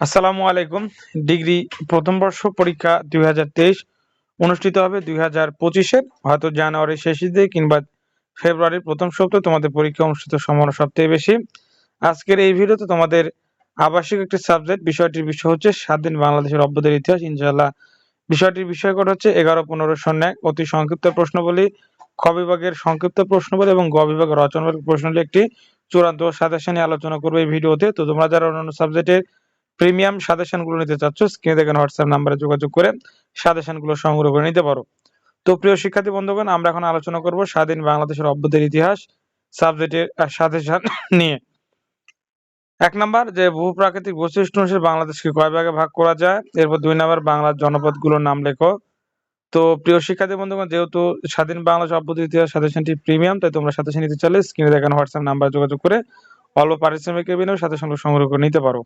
আসসালামু আলাইকুম। ডিগ্রি প্রথম বর্ষ পরীক্ষা দুই হাজার তেইশ অনুষ্ঠিত হবে দুই হাজার পঁচিশের হয়তো জানুয়ারির শেষের দিকে কিংবা ফেব্রুয়ারির প্রথম সপ্তাহে তোমাদের পরীক্ষা অনুষ্ঠিত সম্ভাবনা সবথেকে বেশি। আজকের এই ভিডিওতে তোমাদের আবাসিক একটি সাবজেক্ট, বিষয়টির বিষয় হচ্ছে স্বাধীন বাংলাদেশের অভ্যুদয়ের ইতিহাস। ইনশাআল্লাহ বিষয়টির বিষয়কট হচ্ছে এগারো পনেরো শূন্য এক। অতি সংক্ষিপ্ত প্রশ্নবলী খ বিভাগের সংক্ষিপ্ত প্রশ্নবলী এবং গ বিভাগের রচনামূলক প্রশ্নগুলি একটি চূড়ান্ত সাজেশন নিয়ে আলোচনা করবে এই ভিডিওতে। তো তোমরা যারা অন্যান্য সাবজেক্টের প্রিমিয়াম সাজেশনগুলো নিতে চাচ্ছ, স্ক্রিনে দেখেন হোয়াটসঅ্যাপ নাম্বারে যোগাযোগ করে সাজেশনগুলো সংগ্রহ করে নিতে পারো। তো প্রিয় শিক্ষার্থী বন্ধুগণ, আমরা এখন আলোচনা করব স্বাধীন বাংলাদেশের অভ্যুদয়ের ইতিহাস সাবজেক্টের সাজেশন নিয়ে। এক নাম্বার, যে ভূপ্রাকৃতিক বৈশিষ্ট্য অনুসারে বাংলাদেশকে কয় ভাগে ভাগ করা যায়? এরপর দুই নাম্বার, বাংলার জনপদগুলোর নাম লেখো। তো প্রিয় শিক্ষার্থী বন্ধুগণ, যেহেতু স্বাধীন বাংলাদেশ অভ্যুদয় ইতিহাস সাজেশনটি প্রিমিয়াম, তাই তোমরা সাজেশন নিতে চাইলে স্ক্রিনে দেখানো হোয়াটসঅ্যাপ নাম্বার যোগাযোগ করে অল্প পারিশ্রমিকের বিনিময়ে সঙ্গে সংগ্রহ করে নিতে পারো।